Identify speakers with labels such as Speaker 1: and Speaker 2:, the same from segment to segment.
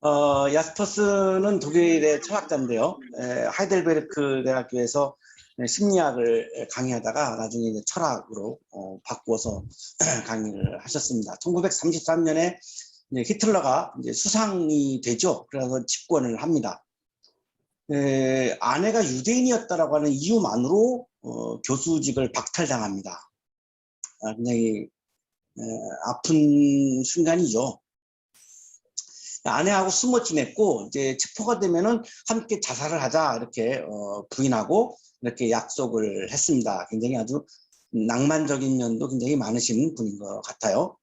Speaker 1: 어, 야스퍼스는 독일의 철학자인데요. 에, 하이델베르크 대학교에서 심리학을 강의하다가 나중에 이제 철학으로 어, 바꾸어서 강의를 하셨습니다. 1933년에 히틀러가 이제 수상이 되죠. 그래서 집권을 합니다. 에, 아내가 유대인이었다라고 하는 이유만으로 어, 교수직을 박탈당합니다. 아, 굉장히 에, 아픈 순간이죠. 아내하고 숨어 지냈고 이제 체포가 되면은 함께 자살을 하자 이렇게 어, 부인하고 이렇게 약속을 했습니다. 굉장히 아주 낭만적인 면도 굉장히 많으신 분인 것 같아요.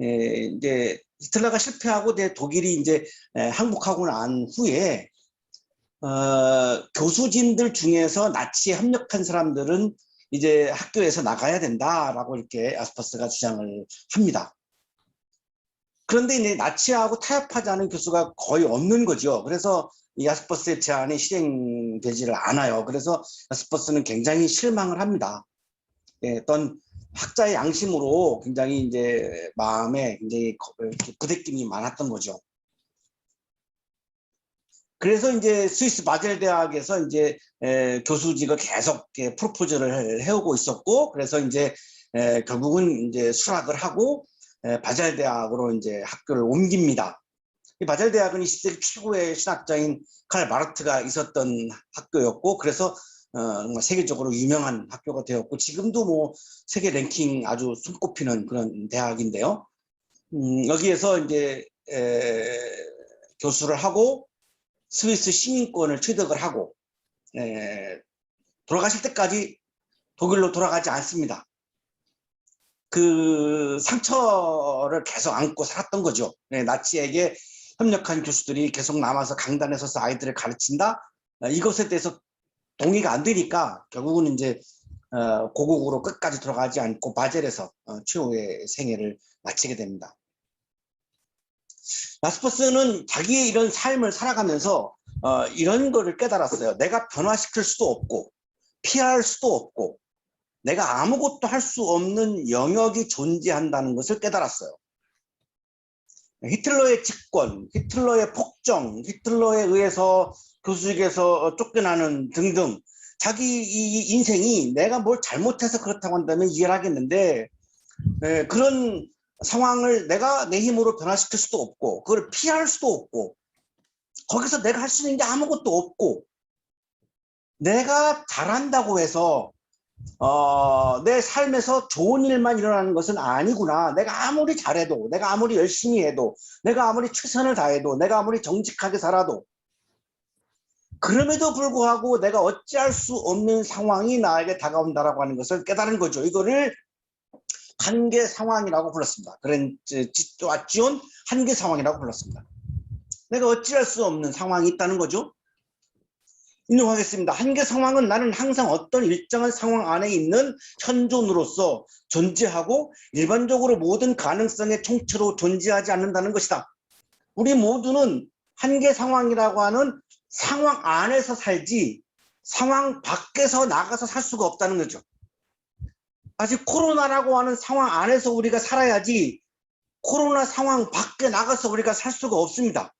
Speaker 1: 에, 이제 히틀러가 실패하고 이제 독일이 이제 에, 항복하고 난 후에 어, 교수진들 중에서 나치에 협력한 사람들은 이제 학교에서 나가야 된다라고 이렇게 아스퍼스가 주장을 합니다. 그런데 이제 나치하고 타협하지 않은 교수가 거의 없는 거죠. 그래서 이 야스퍼스의 제안이 실행되지를 않아요. 그래서 야스퍼스는 굉장히 실망을 합니다. 예, 어떤 학자의 양심으로 굉장히 이제 마음에 굉장히 부대낌이 많았던 거죠. 그래서 이제 스위스 바젤 대학에서 이제 에, 교수직을 계속 에, 프로포즈를 해오고 있었고, 그래서 이제 에, 결국은 이제 수락을 하고 에, 바젤 대학으로 이제 학교를 옮깁니다. 이 바젤 대학은 20세기 최고의 신학자인 칼 마르트가 있었던 학교였고, 그래서 어, 세계적으로 유명한 학교가 되었고, 지금도 뭐 세계 랭킹 아주 손꼽히는 그런 대학인데요. 음, 여기에서 이제 에, 교수를 하고 스위스 시민권을 취득을 하고 에, 돌아가실 때까지 독일로 돌아가지 않습니다. 그 상처를 계속 안고 살았던 거죠. 네, 나치에게 협력한 교수들이 계속 남아서 강단에 서서 아이들을 가르친다. 어, 이것에 대해서 동의가 안 되니까 결국은 이제 어, 고국으로 끝까지 돌아가지 않고 바젤에서 어, 최후의 생애를 마치게 됩니다. 라스퍼스는 자기의 이런 삶을 살아가면서 어, 이런 거를 깨달았어요. 내가 변화시킬 수도 없고 피할 수도 없고 내가 아무것도 할 수 없는 영역이 존재한다는 것을 깨달았어요. 히틀러의 집권, 히틀러의 폭정, 히틀러에 의해서 교수직에서 쫓겨나는 등등 자기 이 인생이 내가 뭘 잘못해서 그렇다고 한다면 이해를 하겠는데 에, 그런 상황을 내가 내 힘으로 변화시킬 수도 없고 그걸 피할 수도 없고 거기서 내가 할 수 있는 게 아무것도 없고 내가 잘한다고 해서 어, 내 삶에서 좋은 일만 일어나는 것은 아니구나. 내가 아무리 잘해도, 내가 아무리 열심히 해도, 내가 아무리 최선을 다해도, 내가 아무리 정직하게 살아도, 그럼에도 불구하고 내가 어찌할 수 없는 상황이 나에게 다가온다라고 하는 것을 깨달은 거죠. 이거를 한계 상황이라고 불렀습니다. 그런 지온 한계 상황이라고 불렀습니다. 내가 어찌할 수 없는 상황이 있다는 거죠. 인용하겠습니다. 한계 상황은 나는 항상 어떤 일정한 상황 안에 있는 현존으로서 존재하고 일반적으로 모든 가능성의 총체로 존재하지 않는다는 것이다. 우리 모두는 한계 상황이라고 하는 상황 안에서 살지 상황 밖에서 나가서 살 수가 없다는 거죠. 아직 코로나라고 하는 상황 안에서 우리가 살아야지 코로나 상황 밖에 나가서 우리가 살 수가 없습니다.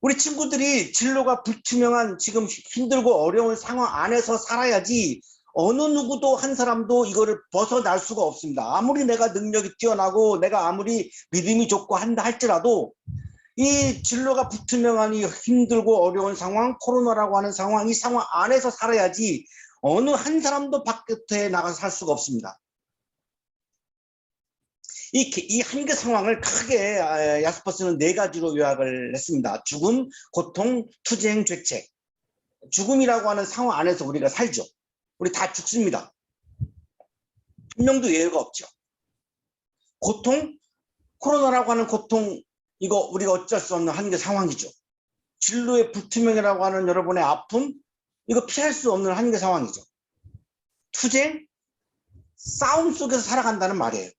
Speaker 1: 우리 친구들이 진로가 불투명한 지금 힘들고 어려운 상황 안에서 살아야지 어느 누구도 한 사람도 이거를 벗어날 수가 없습니다. 아무리 내가 능력이 뛰어나고 내가 아무리 믿음이 좋고 한다 할지라도 이 진로가 불투명한 이 힘들고 어려운 상황, 코로나라고 하는 상황, 이 상황 안에서 살아야지 어느 한 사람도 밖에 나가서 살 수가 없습니다. 이, 이 한계 상황을 크게 아, 야스퍼스는 네 가지로 요약을 했습니다. 죽음, 고통, 투쟁, 죄책. 죽음이라고 하는 상황 안에서 우리가 살죠. 우리 다 죽습니다. 한 명도 예외가 없죠. 고통, 코로나라고 하는 고통, 이거 우리가 어쩔 수 없는 한계 상황이죠. 진로의 불투명이라고 하는 여러분의 아픔, 이거 피할 수 없는 한계 상황이죠. 투쟁, 싸움 속에서 살아간다는 말이에요.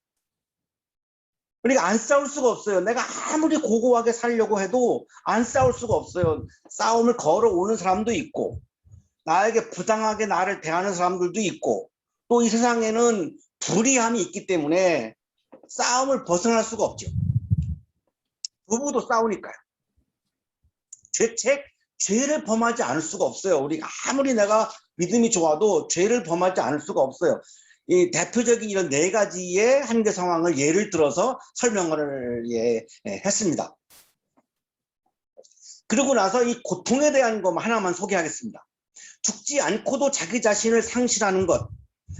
Speaker 1: 그러니까 안 싸울 수가 없어요. 내가 아무리 고고하게 살려고 해도 안 싸울 수가 없어요. 싸움을 걸어오는 사람도 있고 나에게 부당하게 나를 대하는 사람들도 있고 또 이 세상에는 불의함이 있기 때문에 싸움을 벗어날 수가 없죠. 부부도 싸우니까요. 죄책, 죄를 범하지 않을 수가 없어요. 우리 아무리 내가 믿음이 좋아도 죄를 범하지 않을 수가 없어요. 이 대표적인 이런 네 가지의 한계 상황을 예를 들어서 설명을 예, 예, 했습니다. 그러고 나서 이 고통에 대한 것 하나만 소개하겠습니다. 죽지 않고도 자기 자신을 상실하는 것,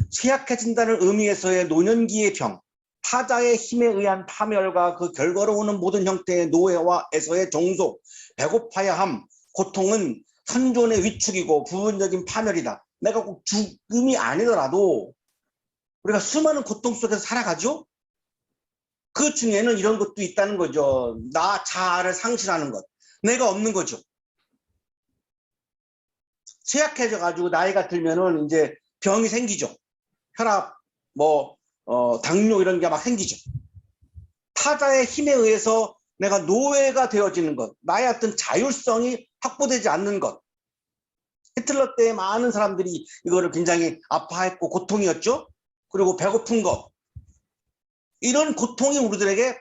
Speaker 1: 쇠약해진다는 의미에서의 노년기의 병, 타자의 힘에 의한 파멸과 그 결과로 오는 모든 형태의 노예와에서의 종속, 배고파야 함, 고통은 생존의 위축이고 부분적인 파멸이다. 내가 꼭 죽음이 아니더라도 우리가 수많은 고통 속에서 살아가죠? 그 중에는 이런 것도 있다는 거죠. 나 자아를 상실하는 것. 내가 없는 거죠. 쇠약해져 가지고 나이가 들면은 이제 병이 생기죠. 혈압, 뭐, 어, 당뇨 이런 게 막 생기죠. 타자의 힘에 의해서 내가 노예가 되어지는 것, 나의 어떤 자율성이 확보되지 않는 것. 히틀러 때 많은 사람들이 이거를 굉장히 아파했고 고통이었죠. 그리고 배고픈 것. 이런 고통이 우리들에게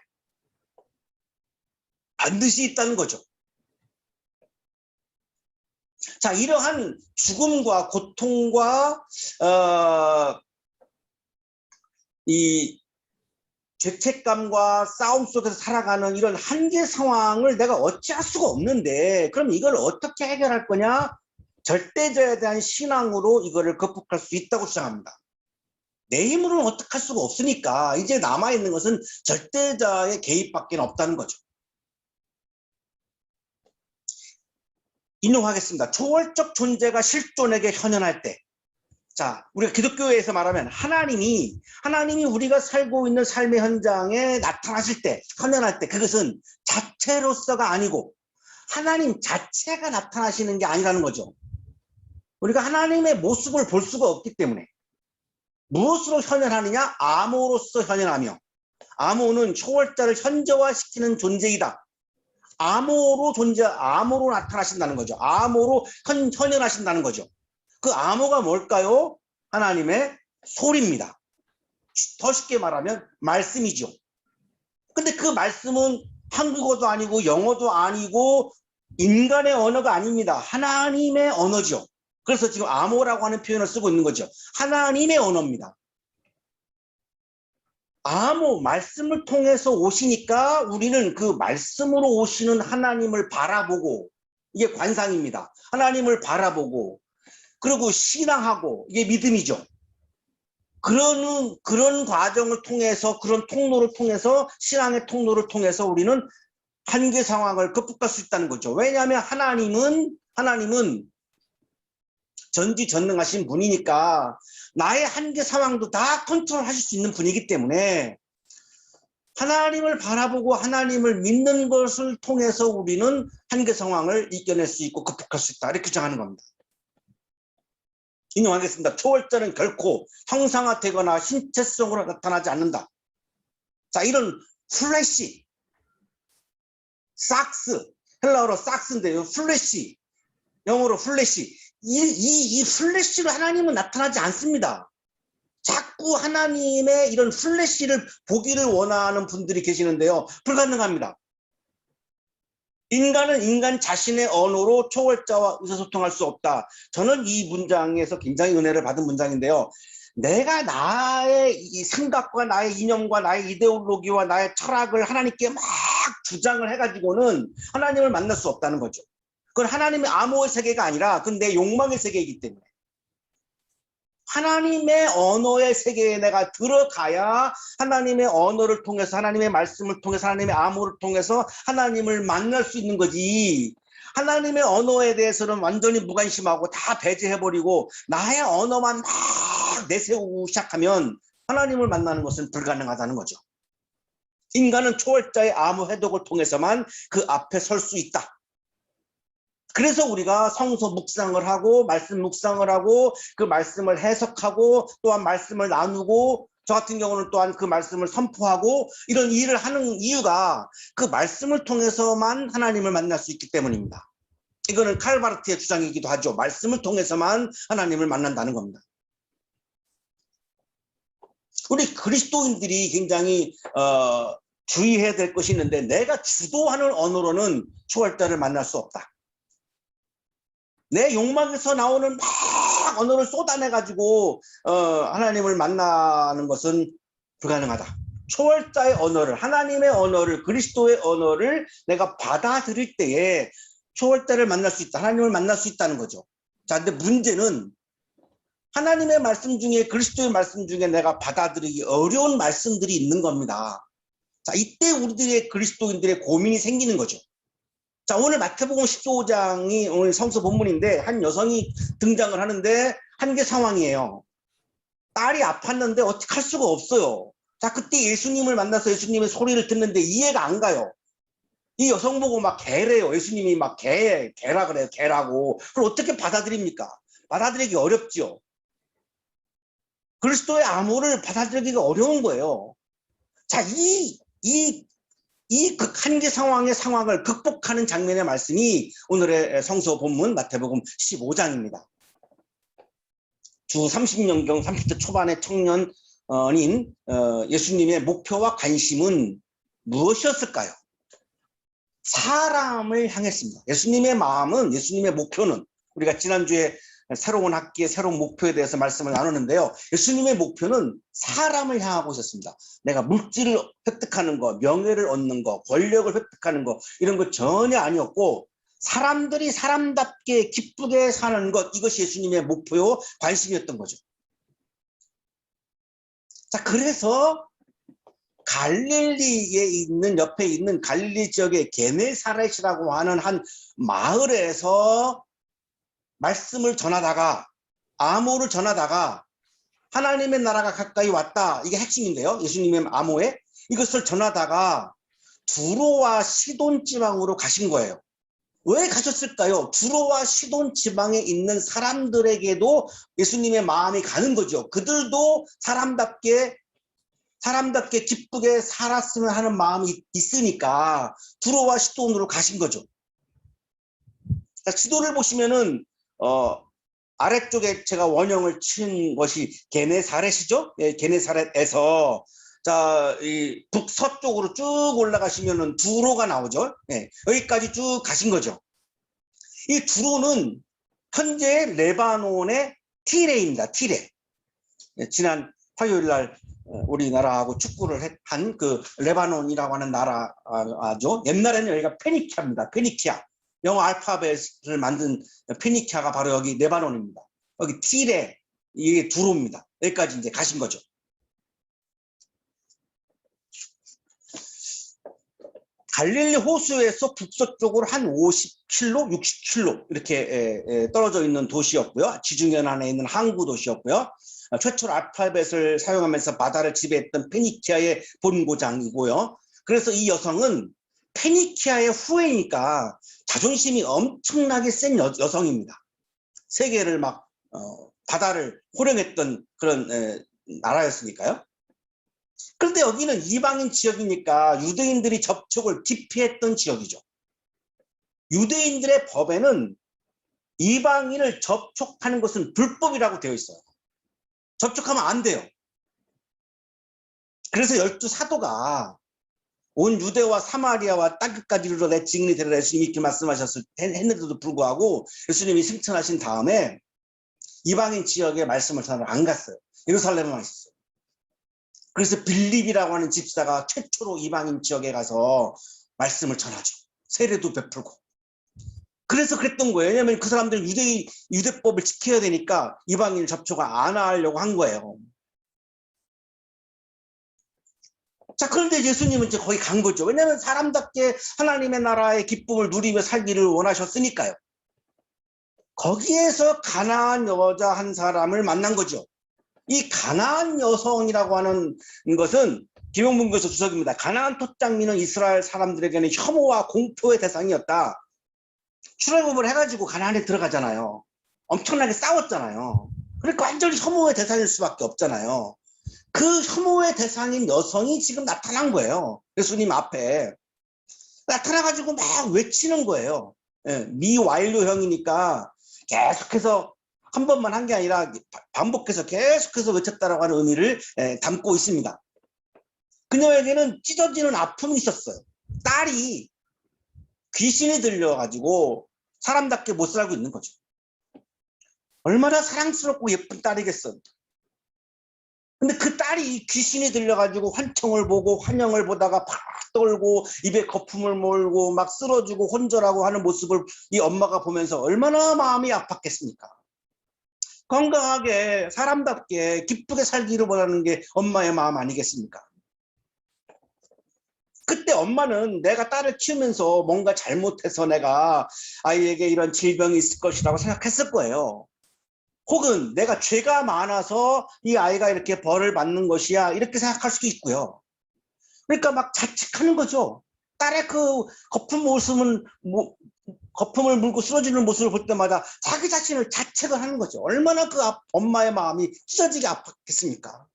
Speaker 1: 반드시 있다는 거죠. 자, 이러한 죽음과 고통과 어, 이 죄책감과 싸움 속에서 살아가는 이런 한계 상황을 내가 어찌할 수가 없는데 그럼 이걸 어떻게 해결할 거냐? 절대자에 대한 신앙으로 이거를 극복할 수 있다고 주장합니다. 내 힘으로는 어떻게 할 수가 없으니까 이제 남아있는 것은 절대자의 개입밖에 없다는 거죠. 인용하겠습니다. 초월적 존재가 실존에게 현현할 때 자, 우리가 기독교에서 말하면 하나님이 하나님이 우리가 살고 있는 삶의 현장에 나타나실 때, 현현할 때 그것은 자체로서가 아니고 하나님 자체가 나타나시는 게 아니라는 거죠. 우리가 하나님의 모습을 볼 수가 없기 때문에 무엇으로 현현하느냐? 암호로서 현현하며 암호는 초월자를 현저화시키는 존재이다. 암호로 존재, 암호로 나타나신다는 거죠. 암호로 현, 현현하신다는 거죠. 그 암호가 뭘까요? 하나님의 소리입니다. 더 쉽게 말하면 말씀이죠. 근데 그 말씀은 한국어도 아니고 영어도 아니고 인간의 언어가 아닙니다. 하나님의 언어죠. 그래서 지금 암호라고 하는 표현을 쓰고 있는 거죠. 하나님의 언어입니다. 암호, 말씀을 통해서 오시니까 우리는 그 말씀으로 오시는 하나님을 바라보고 이게 관상입니다. 하나님을 바라보고 그리고 신앙하고 이게 믿음이죠. 그런 그런 과정을 통해서 그런 통로를 통해서 신앙의 통로를 통해서 우리는 한계 상황을 극복할 수 있다는 거죠. 왜냐하면 하나님은 하나님은 전지전능하신 분이니까 나의 한계 상황도 다 컨트롤하실 수 있는 분이기 때문에 하나님을 바라보고 하나님을 믿는 것을 통해서 우리는 한계 상황을 이겨낼 수 있고 극복할 수 있다 이렇게 주장하는 겁니다. 인용하겠습니다. 초월자는 결코 형상화되거나 신체성으로 나타나지 않는다. 자, 이런 플래시, 삭스, 헬라어로 삭스인데요. 플래시, 영어로 플래시. 이, 이, 이 플래시로 하나님은 나타나지 않습니다. 자꾸 하나님의 이런 플래시를 보기를 원하는 분들이 계시는데요. 불가능합니다. 인간은 인간 자신의 언어로 초월자와 의사소통할 수 없다. 저는 이 문장에서 굉장히 은혜를 받은 문장인데요. 내가 나의 이 생각과 나의 이념과 나의 이데올로기와 나의 철학을 하나님께 막 주장을 해가지고는 하나님을 만날 수 없다는 거죠. 그건 하나님의 암호의 세계가 아니라 그건 내 욕망의 세계이기 때문에. 하나님의 언어의 세계에 내가 들어가야 하나님의 언어를 통해서 하나님의 말씀을 통해서 하나님의 암호를 통해서 하나님을 만날 수 있는 거지. 하나님의 언어에 대해서는 완전히 무관심하고 다 배제해버리고 나의 언어만 막 내세우고 시작하면 하나님을 만나는 것은 불가능하다는 거죠. 인간은 초월자의 암호 해독을 통해서만 그 앞에 설 수 있다. 그래서 우리가 성서 묵상을 하고 말씀 묵상을 하고 그 말씀을 해석하고 또한 말씀을 나누고 저 같은 경우는 또한 그 말씀을 선포하고 이런 일을 하는 이유가 그 말씀을 통해서만 하나님을 만날 수 있기 때문입니다. 이거는 칼바르트의 주장이기도 하죠. 말씀을 통해서만 하나님을 만난다는 겁니다. 우리 그리스도인들이 굉장히 어, 주의해야 될 것이 있는데 내가 주도하는 언어로는 초월자를 만날 수 없다. 내 욕망에서 나오는 막 언어를 쏟아내 가지고 어, 하나님을 만나는 것은 불가능하다. 초월자의 언어를 하나님의 언어를 그리스도의 언어를 내가 받아들일 때에 초월자를 만날 수 있다. 하나님을 만날 수 있다는 거죠. 자, 근데 문제는 하나님의 말씀 중에 그리스도의 말씀 중에 내가 받아들이기 어려운 말씀들이 있는 겁니다. 자, 이때 우리들의 그리스도인들의 고민이 생기는 거죠. 자, 오늘 마태복음 15장이 오늘 성서 본문인데 한 여성이 등장을 하는데 한계 상황이에요. 딸이 아팠는데 어떻게 할 수가 없어요. 자, 그때 예수님을 만나서 예수님의 소리를 듣는데 이해가 안 가요. 이 여성 보고 막 개래요. 예수님이 막 개, 개라 그래요. 개라고. 그걸 어떻게 받아들입니까? 받아들이기 어렵죠. 그리스도의 암호를 받아들이기가 어려운 거예요. 자, 이, 이, 이 극- 한계 상황의 상황을 극복하는 장면의 말씀이 오늘의 성서 본문 마태복음 15장입니다. 주 30년경 30대 초반의 청년인 어, 예수님의 목표와 관심은 무엇이었을까요? 사람을 향했습니다. 예수님의 마음은 예수님의 목표는 우리가 지난주에 새로운 학기의 새로운 목표에 대해서 말씀을 나누는데요. 예수님의 목표는 사람을 향하고 있었습니다. 내가 물질을 획득하는 거, 명예를 얻는 거, 권력을 획득하는 거 이런 거 전혀 아니었고 사람들이 사람답게 기쁘게 사는 것 이것이 예수님의 목표요 관심이었던 거죠. 자 그래서 갈릴리에 있는 옆에 있는 갈릴리 지역의 게네사렛이라고 하는 한 마을에서 말씀을 전하다가 암호를 전하다가 하나님의 나라가 가까이 왔다. 이게 핵심인데요. 예수님의 암호에 이것을 전하다가 두로와 시돈 지방으로 가신 거예요. 왜 가셨을까요? 두로와 시돈 지방에 있는 사람들에게도 예수님의 마음이 가는 거죠. 그들도 사람답게 사람답게 기쁘게 살았으면 하는 마음이 있으니까 두로와 시돈으로 가신 거죠. 자, 지도를 보시면은 어, 아래쪽에 제가 원형을 친 것이 게네 사렛이죠. 예, 게네 사렛에서 자, 이 북서쪽으로 쭉 올라가시면은 두로가 나오죠. 예, 여기까지 쭉 가신 거죠. 이 두로는 현재 레바논의 티레입니다. 티레. 예, 지난 화요일 날 어, 우리나라하고 축구를 한 그 레바논이라고 하는 나라죠. 옛날에는 여기가 페니키아입니다. 페니키아. 영어 알파벳을 만든 페니키아가 바로 여기 레바논입니다. 여기 티레 이게 두로입니다. 여기까지 이제 가신 거죠. 갈릴리 호수에서 북서쪽으로 한 50km, 60km 이렇게 떨어져 있는 도시였고요. 지중해안에 있는 항구 도시였고요. 아, 최초로 알파벳을 사용하면서 바다를 지배했던 페니키아의 본고장이고요. 그래서 이 여성은 페니키아의 후예니까 자존심이 엄청나게 센 여, 여성입니다. 세계를 막 어, 바다를 호령했던 그런 에, 나라였으니까요. 그런데 여기는 이방인 지역이니까 유대인들이 접촉을 기피했던 지역이죠. 유대인들의 법에는 이방인을 접촉하는 것은 불법이라고 되어 있어요. 접촉하면 안 돼요. 그래서 열두 사도가 온 유대와 사마리아와 땅끝까지 이르러 내 증인이 되리라 예수님이 이렇게 말씀하셨을 했는데도 불구하고 예수님이 승천하신 다음에 이방인 지역에 말씀을 전하러 안 갔어요. 예루살렘에만 있었어요. 그래서 빌립이라고 하는 집사가 최초로 이방인 지역에 가서 말씀을 전하죠. 세례도 베풀고. 그래서 그랬던 거예요. 왜냐하면 그 사람들 유대 유대법을 지켜야 되니까 이방인 접촉을 안 하려고 한 거예요. 자, 그런데 예수님은 이제 거기 간 거죠. 왜냐하면 사람답게 하나님의 나라의 기쁨을 누리며 살기를 원하셨으니까요. 거기에서 가나안 여자 한 사람을 만난 거죠. 이 가나안 여성이라고 하는 것은 김용문교서 주석입니다. 가나안 토장민은 이스라엘 사람들에게는 혐오와 공포의 대상이었다. 출애굽을 해가지고 가나안에 들어가잖아요. 엄청나게 싸웠잖아요. 그러니까 완전히 혐오의 대상일 수밖에 없잖아요. 그 혐오의 대상인 여성이 지금 나타난 거예요. 예수님 앞에. 나타나가지고 막 외치는 거예요. 예, 미완료형이니까 계속해서 한 번만 한 게 아니라 반복해서 계속해서 외쳤다라고 하는 의미를 예, 담고 있습니다. 그녀에게는 찢어지는 아픔이 있었어요. 딸이 귀신이 들려가지고 사람답게 못 살고 있는 거죠. 얼마나 사랑스럽고 예쁜 딸이겠어. 근데 그 딸이 귀신이 들려가지고 환청을 보고 환영을 보다가 팍 떨고 입에 거품을 몰고 막 쓰러지고 혼절하고 하는 모습을 이 엄마가 보면서 얼마나 마음이 아팠겠습니까? 건강하게 사람답게 기쁘게 살기를 원하는 게 엄마의 마음 아니겠습니까? 그때 엄마는 내가 딸을 키우면서 뭔가 잘못해서 내가 아이에게 이런 질병이 있을 것이라고 생각했을 거예요. 혹은 내가 죄가 많아서 이 아이가 이렇게 벌을 받는 것이야 이렇게 생각할 수도 있고요. 그러니까 막 자책하는 거죠. 딸의 그 거품 모습은 뭐, 거품을 물고 쓰러지는 모습을 볼 때마다 자기 자신을 자책을 하는 거죠. 얼마나 그 아- 엄마의 마음이 찢어지게 아팠겠습니까?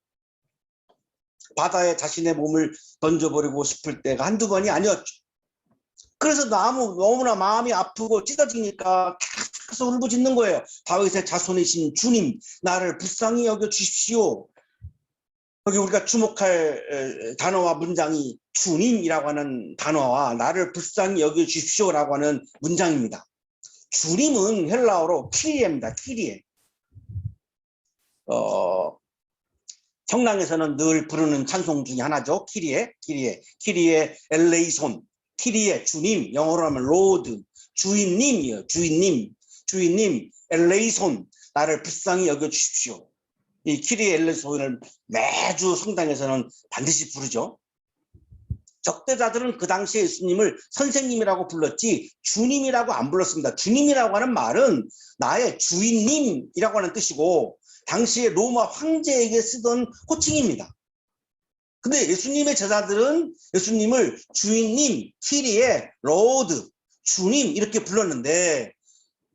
Speaker 1: 바다에 자신의 몸을 던져버리고 싶을 때가 한두 번이 아니었죠. 그래서 너무, 너무나 마음이 아프고 찢어지니까 계속 울부짖는 거예요. 다윗의 자손이신 주님, 나를 불쌍히 여겨 주십시오. 여기 우리가 주목할 에, 단어와 문장이 주님이라고 하는 단어와 나를 불쌍히 여겨 주십시오라고 하는 문장입니다. 주님은 헬라어로 키리에입니다. 키리에. 어, 성당에서는 늘 부르는 찬송 중에 하나죠. 키리에, 키리에, 키리에 엘레이손, 키리에 주님, 영어로 하면 로드, 주인님이요. 주인님, 주인님, 엘레이손, 나를 불쌍히 여겨 주십시오. 이 키리에 엘레이손을 매주 성당에서는 반드시 부르죠. 적대자들은 그 당시에 예수님을 선생님이라고 불렀지 주님이라고 안 불렀습니다. 주님이라고 하는 말은 나의 주인님이라고 하는 뜻이고 당시에 로마 황제에게 쓰던 호칭입니다. 근데 예수님의 제자들은 예수님을 주인님, 키리에, 로드, 주님 이렇게 불렀는데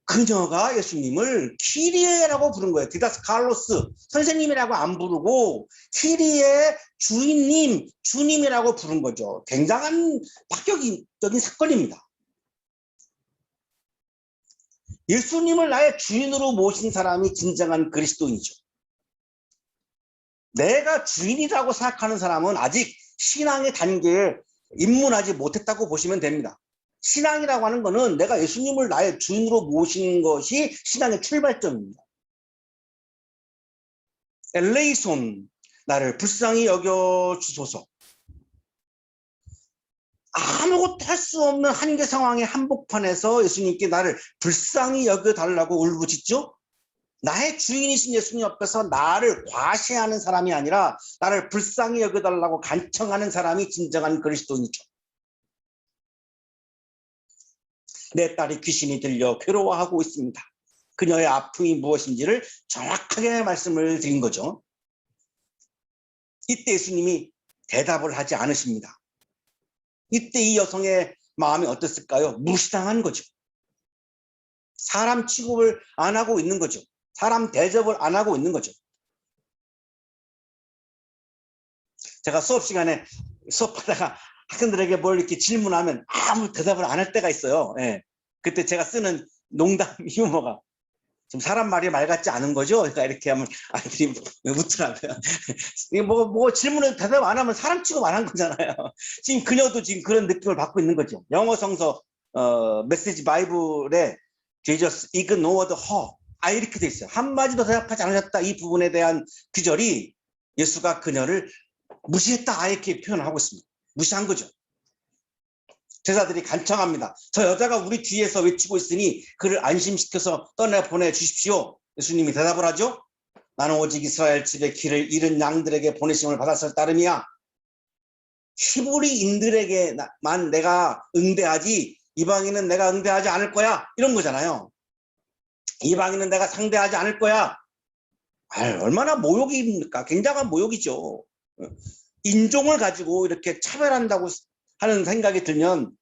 Speaker 1: 그녀가 예수님을 키리에라고 부른 거예요. 디다스 칼로스 선생님이라고 안 부르고 키리에 주인님, 주님이라고 부른 거죠. 굉장한 파격적인 사건입니다. 예수님을 나의 주인으로 모신 사람이 진정한 그리스도인이죠. 내가 주인이라고 생각하는 사람은 아직 신앙의 단계에 입문하지 못했다고 보시면 됩니다. 신앙이라고 하는 것은 내가 예수님을 나의 주인으로 모시는 것이 신앙의 출발점입니다. 엘레이손 나를 불쌍히 여겨 주소서. 아무것도 할 수 없는 한계 상황의 한복판에서 예수님께 나를 불쌍히 여겨 달라고 울부짖죠. 나의 주인이신 예수님 앞에서 나를 과시하는 사람이 아니라 나를 불쌍히 여겨 달라고 간청하는 사람이 진정한 그리스도인이죠. 내 딸이 귀신이 들려 괴로워하고 있습니다. 그녀의 아픔이 무엇인지를 정확하게 말씀을 드린 거죠. 이때 예수님이 대답을 하지 않으십니다. 이때 이 여성의 마음이 어땠을까요? 무시당한 거죠. 사람 취급을 안 하고 있는 거죠. 사람 대접을 안 하고 있는 거죠. 제가 수업 시간에 수업하다가 학생들에게 뭘 이렇게 질문하면 아무 대답을 안 할 때가 있어요. 예. 그때 제가 쓰는 농담 유머가 좀 사람 말이 말 같지 않은 거죠? 그러니까 이렇게 하면 아이들이 웃더라고요. 뭐, 뭐 질문에 대답 안 하면 사람 취급 안 한 거잖아요. 지금 그녀도 지금 그런 느낌을 받고 있는 거죠. 영어 성서 어, 메시지 바이블에 Jesus ignored. 아 이렇게 돼 있어요. 한마디도 대답하지 않으셨다. 이 부분에 대한 규절이 예수가 그녀를 무시했다. 아 이렇게 표현하고 있습니다. 무시한 거죠. 제자들이 간청합니다. 저 여자가 우리 뒤에서 외치고 있으니 그를 안심시켜서 떠내 보내 주십시오. 예수님이 대답을 하죠. 나는 오직 이스라엘 집의 길을 잃은 양들에게 보내심을 받았을 따름이야. 히브리인들에게만 내가 응대하지 이방인은 내가 응대하지 않을 거야. 이런 거잖아요. 이방인은 내가 상대하지 않을 거야. 아유, 얼마나 모욕입니까? 굉장한 모욕이죠. 인종을 가지고 이렇게 차별한다고 하는 생각이 들면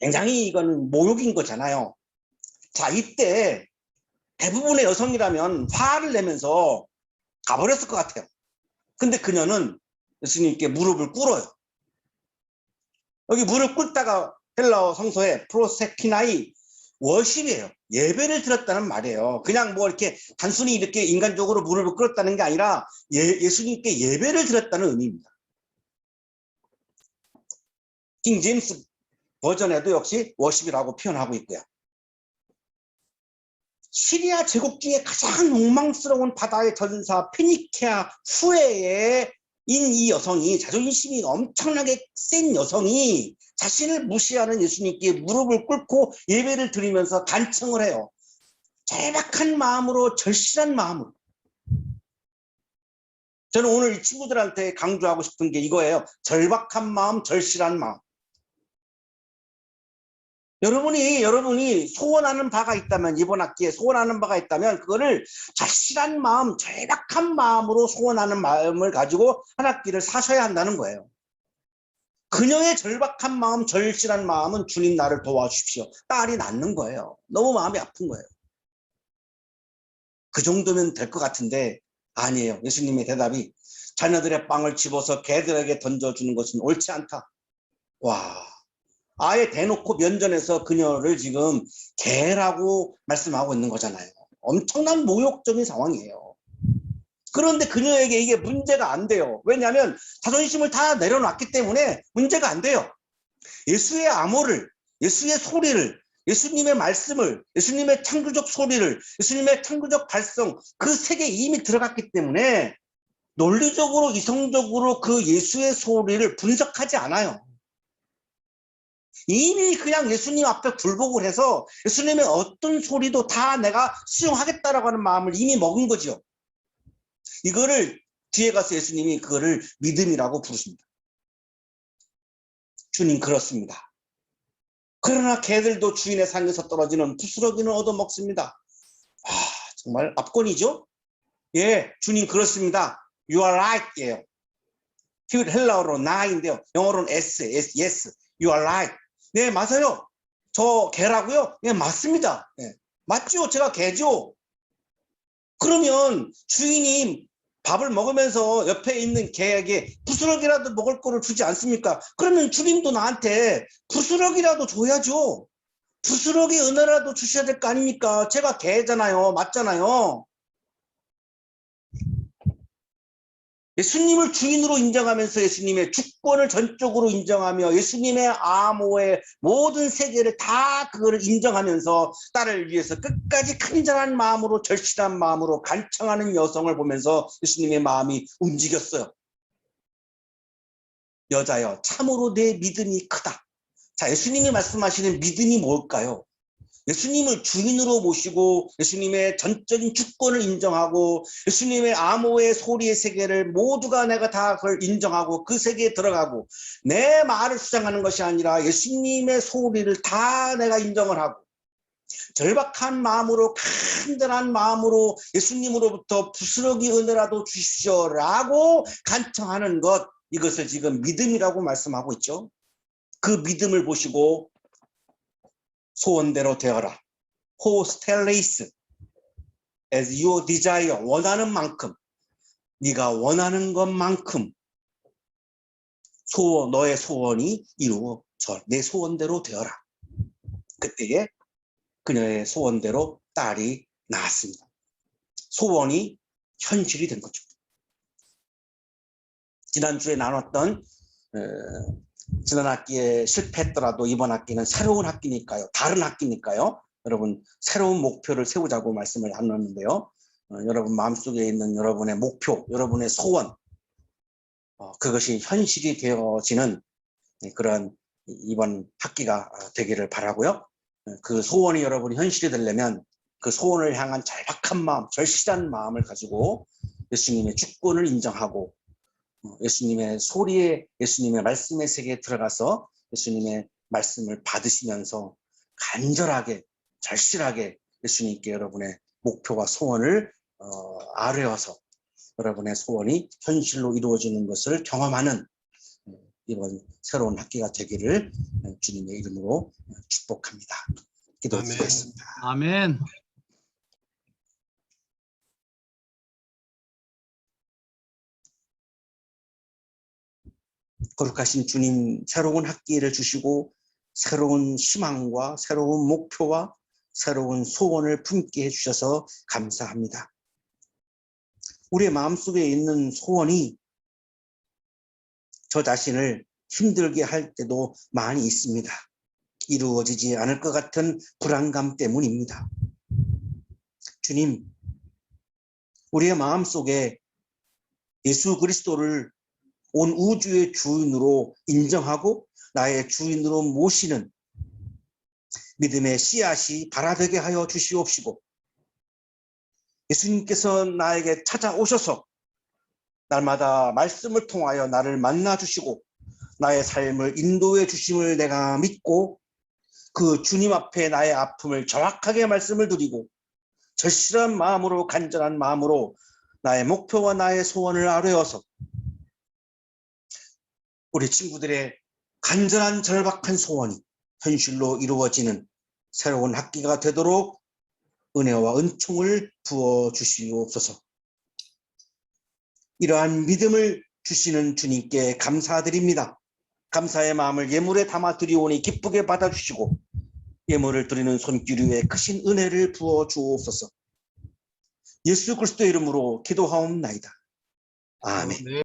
Speaker 1: 굉장히 이건 모욕인 거잖아요. 자, 이때 대부분의 여성이라면 화를 내면서 가버렸을 것 같아요. 근데 그녀는 예수님께 무릎을 꿇어요. 여기 무릎 꿇다가 헬라어 성서에 프로세키나이 워십이에요. 예배를 드렸다는 말이에요. 그냥 뭐 이렇게 단순히 이렇게 인간적으로 무릎을 꿇었다는 게 아니라 예, 예수님께 예배를 드렸다는 의미입니다. 킹 제임스 버전에도 역시 워십이라고 표현하고 있고요. 시리아 제국 중에 가장 욕망스러운 바다의 전사 페니케아 후에의 인 이 여성이 자존심이 엄청나게 센 여성이 자신을 무시하는 예수님께 무릎을 꿇고 예배를 드리면서 간청을 해요. 절박한 마음으로 절실한 마음으로. 저는 오늘 이 친구들한테 강조하고 싶은 게 이거예요. 절박한 마음, 절실한 마음. 여러분이 여러분이 소원하는 바가 있다면 이번 학기에 소원하는 바가 있다면 그거를 절실한 마음, 절박한 마음으로 소원하는 마음을 가지고 한 학기를 사셔야 한다는 거예요. 그녀의 절박한 마음, 절실한 마음은 주님 나를 도와주십시오. 딸이 낳는 거예요. 너무 마음이 아픈 거예요. 그 정도면 될 것 같은데 아니에요. 예수님의 대답이 자녀들의 빵을 집어서 개들에게 던져주는 것은 옳지 않다. 와, 아예 대놓고 면전에서 그녀를 지금 개라고 말씀하고 있는 거잖아요. 엄청난 모욕적인 상황이에요. 그런데 그녀에게 이게 문제가 안 돼요. 왜냐하면 자존심을 다 내려놨기 때문에 문제가 안 돼요. 예수의 암호를, 예수의 소리를, 예수님의 말씀을, 예수님의 창조적 소리를, 예수님의 창조적 발성, 그 세계에 이미 들어갔기 때문에 논리적으로, 이성적으로 그 예수의 소리를 분석하지 않아요. 이미 그냥 예수님 앞에 굴복을 해서 예수님의 어떤 소리도 다 내가 수용하겠다라고 하는 마음을 이미 먹은 거죠. 이거를 뒤에 가서 예수님이 그거를 믿음이라고 부르십니다. 주님 그렇습니다. 그러나 개들도 주인의 상에서 떨어지는 부스러기는 얻어먹습니다. 아 정말 압권이죠? 예, 주님 그렇습니다. You are right 예요. 헬라어로 na인데요. 영어로는 s, s, yes. You are right. 네, 맞아요. 저 개라고요? 네, 맞습니다. 네, 맞죠? 제가 개죠. 그러면 주인이 밥을 먹으면서 옆에 있는 개에게 부스러기라도 먹을 거를 주지 않습니까? 그러면 주님도 나한테 부스러기라도 줘야죠. 부스러기 은혜라도 주셔야 될 거 아닙니까? 제가 개잖아요. 맞잖아요. 예수님을 주인으로 인정하면서 예수님의 주권을 전적으로 인정하며 예수님의 암호의 모든 세계를 다 그거를 인정하면서 딸을 위해서 끝까지 큰절한 마음으로 절실한 마음으로 간청하는 여성을 보면서 예수님의 마음이 움직였어요. 여자여 참으로 내 믿음이 크다. 자 예수님이 말씀하시는 믿음이 뭘까요? 예수님을 주인으로 모시고 예수님의 전적인 주권을 인정하고 예수님의 암호의 소리의 세계를 모두가 내가 다 그걸 인정하고 그 세계에 들어가고 내 말을 주장하는 것이 아니라 예수님의 소리를 다 내가 인정을 하고 절박한 마음으로 간절한 마음으로 예수님으로부터 부스러기 은혜라도 주십시오라고 간청하는 것 이것을 지금 믿음이라고 말씀하고 있죠. 그 믿음을 보시고 소원대로 되어라. 호스텔레이스 as your desire 원하는 만큼 네가 원하는 것만큼 소원 너의 소원이 이루어져 내 소원대로 되어라. 그때에 그녀의 소원대로 딸이 나왔습니다. 소원이 현실이 된 거죠. 지난주에 나눴던 어, 지난 학기에 실패했더라도 이번 학기는 새로운 학기니까요. 다른 학기니까요. 여러분 새로운 목표를 세우자고 말씀을 나눴는데요. 어, 여러분 마음속에 있는 여러분의 목표, 여러분의 소원 어, 그것이 현실이 되어지는 그런 이번 학기가 되기를 바라고요. 어, 그 소원이 여러분이 현실이 되려면 그 소원을 향한 절박한 마음, 절실한 마음을 가지고 예수님의 주권을 인정하고 어, 예수님의 소리에 예수님의 말씀의 세계에 들어가서 예수님의 말씀을 받으시면서 간절하게 절실하게 예수님께 여러분의 목표와 소원을 어, 아뢰어서 여러분의 소원이 현실로 이루어지는 것을 경험하는 어, 이번 새로운 학기가 되기를 어, 주님의 이름으로 축복합니다. 기도드리겠습니다.
Speaker 2: 아멘.
Speaker 1: 거룩하신 주님 새로운 학기를 주시고 새로운 희망과 새로운 목표와 새로운 소원을 품게 해주셔서 감사합니다. 우리의 마음속에 있는 소원이 저 자신을 힘들게 할 때도 많이 있습니다. 이루어지지 않을 것 같은 불안감 때문입니다. 주님, 우리의 마음 속에 예수 그리스도를 온 우주의 주인으로 인정하고 나의 주인으로 모시는 믿음의 씨앗이 발아되게 하여 주시옵시고 예수님께서 나에게 찾아오셔서 날마다 말씀을 통하여 나를 만나 주시고 나의 삶을 인도해 주심을 내가 믿고 그 주님 앞에 나의 아픔을 정확하게 말씀을 드리고 절실한 마음으로 간절한 마음으로 나의 목표와 나의 소원을 아뢰어서 우리 친구들의 간절한 절박한 소원이 현실로 이루어지는 새로운 학기가 되도록 은혜와 은총을 부어 주시옵소서. 이러한 믿음을 주시는 주님께 감사드립니다. 감사의 마음을 예물에 담아 드리오니 기쁘게 받아주시고 예물을 드리는 손길 위에 크신 은혜를 부어 주옵소서. 예수 그리스도 이름으로 기도하옵나이다. 아멘.
Speaker 2: 네.